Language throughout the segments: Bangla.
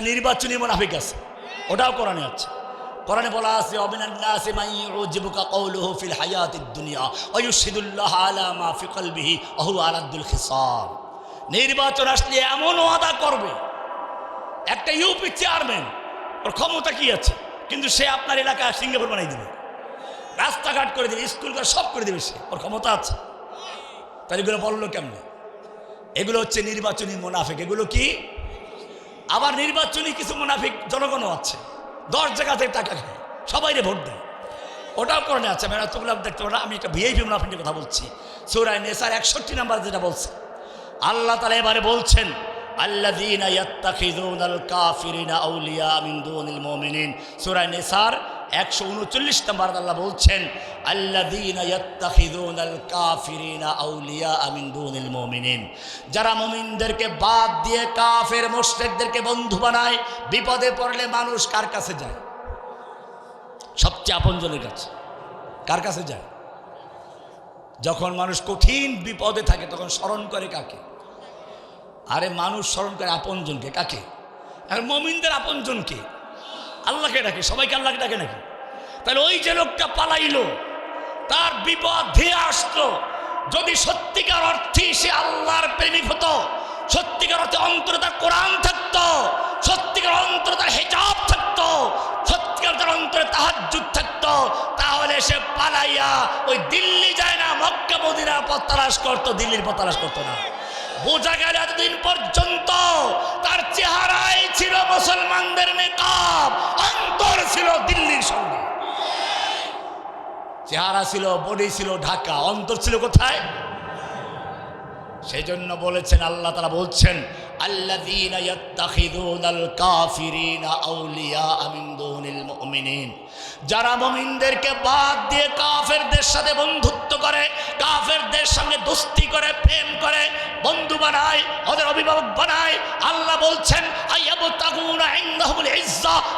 নির্বাচনী মুনাফিক আছে। ওটাও কোরআনে আছে। কোরআনে বলা আছে অবিনান্নাসে মাই ইউজিবুকা কওলুহু ফিল হায়াতিদ দুনিয়া ওয়া ইউশহিদুল্লাহ আলা মা ফি কলবিহি ওয়া হুয়া আলাদুল খিসাম নির্বাচন আসলে এমন ওয়াদা করবে, একটা ইউপি চেয়ারম্যান ওর ক্ষমতা কি আছে? কিন্তু সে আপনার এলাকা সিঙ্গাপুর বানাই দিবে। রাস্তাঘাট করে দেবে, স্কুল করে সব করে দেবে সে, ওর ক্ষমতা আছে। তাহলে এগুলো বলল কেমনে? এগুলো হচ্ছে নির্বাচনী মুনাফিক। এগুলো কি? আবার নির্বাচনী কিছু মুনাফিক জনগণও আছে। দশ জায়গা থেকে টাকা খায়। সবাই রে ভোট দেয়। ওটাও করণে আছে। ম্যাডাম এতগুলো দেখতে পারো আমি একটা ভিআইপি মুনাফিকের কথা বলছি। সুরায় নেসার একষট্টি নাম্বার যেটা বলছে। আল্লাহ তালা এবারে বলছেন আল্লাহ কাফিরিনা আউলিয়া মিন সূরা নিসার 139 নম্বর আল্লাহ বলছেন মুমিনিন। যারা মুমিনদেরকে বাদ দিয়ে কাফের মুশরিকদেরকে বন্ধু বানায়, বিপদে পড়লে মানুষ কার কাছে যায়? সবচেয়ে আপনজনের কাছে। কার কাছে যায়? যখন মানুষ কঠিন বিপদে থাকে, তখন স্মরণ করে কাকে? আরে মানুষ স্মরণ করে আপনজনকে। কাকে? আর মমিনদের আপনজনকে আল্লাহকে ডাকে, সবাইকে আল্লাহকে ডাকে নাকি? তাহলে ওই যে লোকটা পালাইলো, তার বিপদ ধেয়ে আসলো। যদি সত্যিকার অর্থে সে আল্লাহর প্রেমিক হতো, সত্যিকার অর্থে অন্তরে তার কোরআন থাকতো, সত্যিকার অন্তরে তার হেজাব থাকতো, সত্যিকার তার অন্তরে তাহাজ্জুদ থাকতো, তাহলে সে পালাইয়া ওই দিল্লি যায় না, মক্কা, মদিনার পথ তালাশ করতো, দিল্লির পথ তালাশ করতো না। বোঝা গেল এতদিন পর্যন্ত তার চেহারাই ছিল মুসলমানদের নেকাব, অন্তর ছিল দিল্লির সঙ্গে। চেহারা ছিল, বডি ছিল ঢাকা, অন্তর ছিল কোথায়? সেই জন্য বলেছেন, আল্লাহ তারা বলছেন যারা মুমিনদেরকে বাদ দিয়ে কাফেরদের সাথে বন্ধুত্ব করে, কাফেরদের সঙ্গে দোস্তি করে, প্রেম করে বন্ধু বানায়, ওদের অভিভাবক বানায়। আল্লাহ বলছেন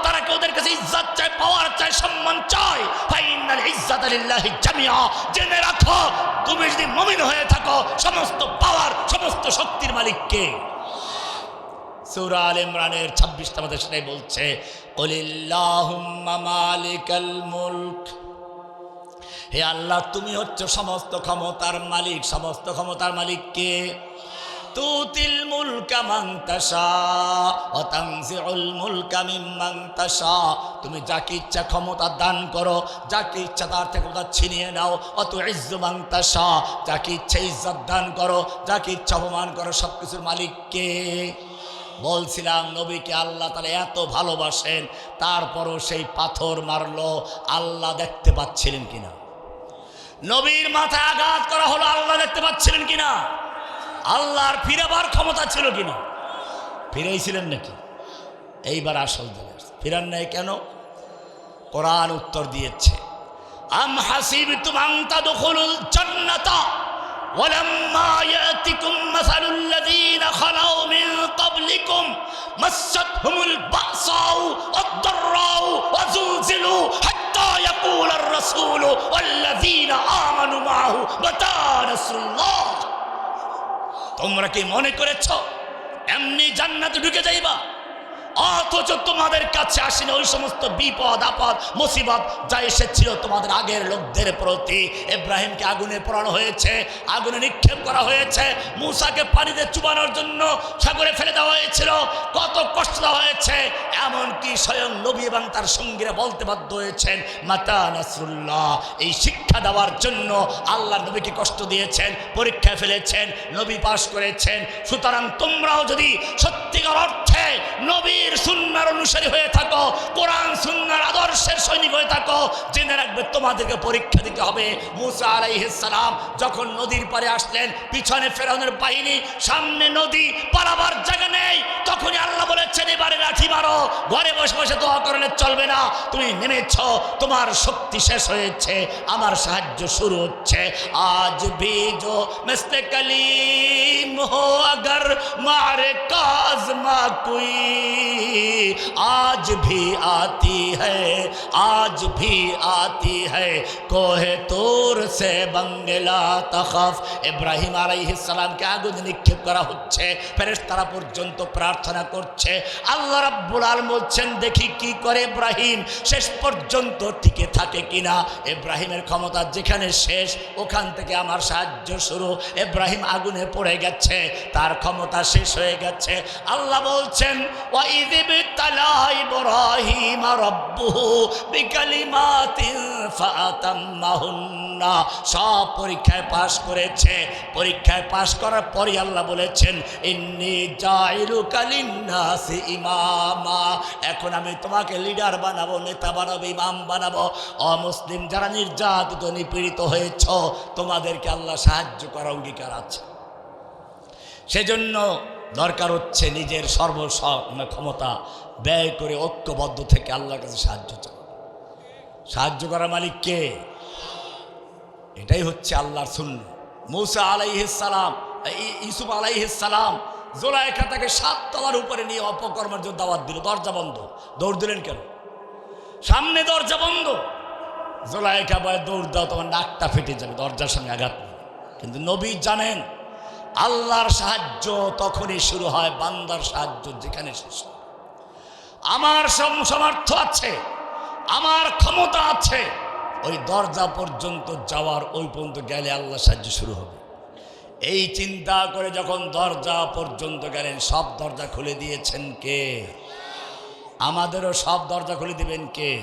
তারা কি ওদের কাছে ইজ্জত চায়, পাওয়ার চায়, সম্মান চায়? ইজ্জাত জেনে রাখো, তুমি যদি মুমিন হয়ে থাকো, সমস্ত পাওয়ার, সমস্ত শক্তির মালিককে কে? আল ইমরানের 26 নম্বর সেটাই বলছে মালিকাল মুলক। হে আল্লাহ, তুমি হচ্ছে সমস্ত ক্ষমতার মালিক। সমস্ত ক্ষমতার মালিক কে? তুতিল তুমি যাকে ইচ্ছা ক্ষমতা দান করো, যাকে ইচ্ছা তার থেকে ক্ষমতা ছিনিয়ে নাও। অত ইজ্জু মান তাশা, যাকে ইচ্ছা ইজ্জত দান করো, যাকে ইচ্ছা অপমান করো সব কিছুর মালিক কে? বলছিলাম, নবীকে আল্লাহ তাহলে এত ভালোবাসেন, তারপরও সেই পাথর মারলো। আল্লাহ দেখতে পাচ্ছিলেন কিনা? নবীর মাথায় আঘাত করা হলো, আল্লাহ দেখতে পাচ্ছিলেন কিনা? আল্লাহর ফিরাবার ক্ষমতা ছিল কিনা? ফিরেছিলেন নাকি? এইবার আসল দলে ফিরান নাই কেন? কোরআন উত্তর দিয়েছে, আম হাসিব তুমাংতা দখলুল জান্নাতা ওয়ালাম্মা ইয়াতিকুম মাসালুল লাযীনা খালাউ মিন তোমরা কি মনে করেছ? এমনি জান্নাতে ঢুকে যাইবা। অথচ তোমাদের কাছে আসেনি ওই সমস্ত বিপদ, আপদ, মুসিবত যা এসেছিল তোমাদের আগের লোকদের প্রতি। ইব্রাহিমকে আগুনে পড়ানো হয়েছে, আগুনে নিক্ষেপ করা হয়েছে, মূসাকে পানিতে চুবানোর জন্য সাগরে ফেলে দেওয়া হয়েছিল। কত কষ্ট দেওয়া হয়েছে, এমনকি স্বয়ং নবী এবং তার সঙ্গীরা বলতে বাধ্য হয়েছেন, মাতা নাসরুল্লাহ, এই শিক্ষা দেওয়ার জন্য আল্লাহ নবীকে কষ্ট দিয়েছেন, পরীক্ষা ফেলেছেন, নবী পাশ করেছেন। সুতরাং তোমরাও যদি সত্যিকার অর্থে নবীর সুন্নার অনুসারী হয়ে থাকো, কোরআন সুন্নার আদর্শের সৈনিক হয়ে থাকো। জেনে রাখবে তোমাদেরকে পরীক্ষা দিতে হবে। মুসা আলাইহিসসালাম যখন নদীর পারে আসলেন, পিছনে ফেরাউনের বাহিনী, সামনে নদী পারাবার জায়গা নেই। তখনই আল্লাহ বলেছেন, এবারে লাঠি মারো, ঘরে বসে বসে দোয়া করলে চলবে না। তুমি নেমেছ, তোমার শক্তি শেষ হয়েছে, আমার সাহায্য শুরু হচ্ছে। আজ ভেজো মেস্তে কলিম হো, আগর মারে কাজ মা কুই आज भी आती है आज भी आती है कोहे তোর সে বাঙ্গেলা তখফ ইব্রাহিম আলাইহিস সালামকে আগুনে নিক্ষেপ করা হচ্ছে ফেরেশতারা পর্যন্ত প্রার্থনা করছে আল্লাহ রাব্বুল আলামিন বলছেন দেখি কি করে ইব্রাহিম শেষ পর্যন্ত টিকে থাকে কিনা ইব্রাহিমের ক্ষমতা যেখানে শেষ ওখান থেকে আমার সাহায্য শুরু ইব্রাহিম আগুনে পড়ে গেছে তার ক্ষমতা শেষ হয়ে গেছে আল্লাহ বলছেন ইব্রাহিম রব্বুহু বিকালিমাতিন ফাতাম্মাহুন্না। সব পরীক্ষায় পাশ করেছে। পরীক্ষায় পাশ করার পরই আল্লাহ বলেছেন, ইন্নি জাইলু কালিন্নাসি ইমামা। এখন আমি তোমাকে লিডার বানাবো, নেতা বানাবো, ইমাম বানাবো। অমুসলিম যারা নির্যাতিত, নিপীড়িত হয়েছ, তোমাদেরকে আল্লাহ সাহায্য করার অঙ্গীকার আছে। সেজন্য দরকার হচ্ছে নিজের সর্ব ক্ষমতা ব্যয় করে ঐক্যবদ্ধ থেকে আল্লাহর কাছে সাহায্য চাও সাহায্য করার মালিক কে? এটাই হচ্ছে আল্লাহর শূন্য মৌসা আলাইহিসালাম ইসুফ আলাইহিসালাম জোলাইখা তাকে সাত তলার উপরে নিয়ে অপকর্মের জন্য দাওয়াত দিল। দরজা বন্ধ। দৌড় দিলেন কেন? সামনে দরজা বন্ধ। জোলাইখা বয় দৌড় দাও, তোমার নাকটা ফেটে যাবে, দরজার সঙ্গে আঘাত কিন্তু নবী জানেন আল্লাহর সাহায্য তখনই শুরু হয়, বান্দার সাহায্য যেখানে শেষ আমার সম- সামর্থ্য আছে, আমার ক্ষমতা আছে, ওই দরজা পর্যন্ত যাওয়ার, ওই পর্যন্ত গেলে আল্লাহ সাহায্য শুরু হবে। এই চিন্তা করে যখন দরজা পর্যন্ত গেলেন, সব দরজা খুলে দিয়েছেন কে? আমাদেরও সব দরজা খুলে দিবেন কে?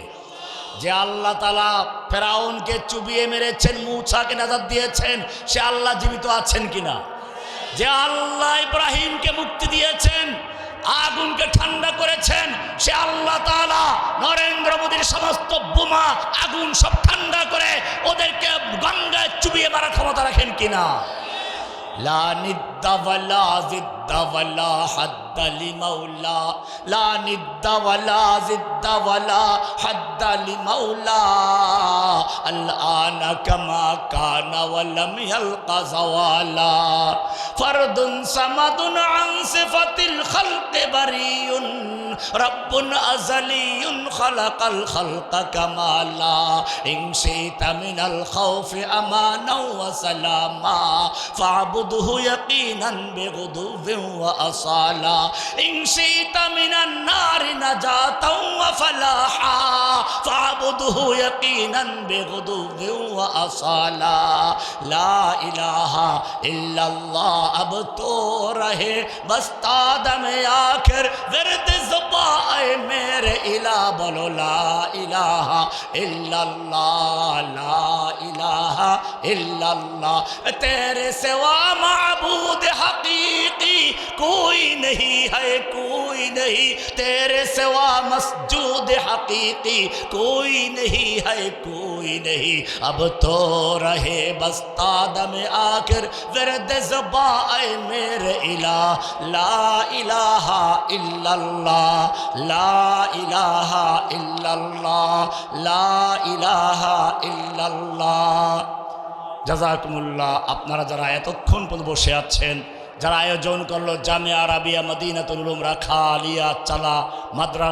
যে আল্লাহ তালা ফেরাউনকে চুবিয়ে মেরেছেন, মুছাকে নাজাদ দিয়েছেন, সে আল্লাহ জীবিত আছেন কিনা? যে আল্লাহ ইব্রাহিমকে মুক্তি দিয়েছেন, আগুনকে ঠান্ডা করেছেন, সে আল্লাহ তালা নরেন্দ্র মোদীর সমস্ত বোমা, আগুন সব ঠান্ডা করে ওদেরকে গঙ্গায় চুবিয়ে মারার ক্ষমতা রাখেন কিনা? লা ند ولا حد لمولا. لا ند ولا زد ولا حد لمولا. الآن كما كان ولم يلق زوالا. فرد سمد عن صفة الخلق بري. رب أزلي خلق الخلق كمالا. إن شئت من الخوف أمانا وسلاما. فاعبده يقينا بغدو وأصالا إن شئت من النار نجاة وفلاحا فاعبده يقينا بغدو وأصالا لا إله إلا الله اب تو رہے بستاد میں آخر ورد मेरे इला बोलो ला इलाहा इल्लल्लाह ला इलाहा इल्लल्लाह तेरे सिवा माबूद हकीकी कोई नहीं है कोई नहीं तेरे सिवा मसजूद हकीकी कोई नहीं है कोई नहीं अब तो रहे बस तादम आखिर विरद जुबाए मेरे इला ला इलाहा इल्लल्लाह ला ইলাহা ইল্লাল্লাহ, লা ইলাহা ইল্লাল্লাহ। জাজাকুমুল্লাহ আপনারা যারা এতক্ষণ পর্যন্ত বসে আছেন, যারা আয়োজন করল জামিয়া রাবিয়া মদিনাতুল উলুম রাখা আলিয়া চালা মাদ্রাস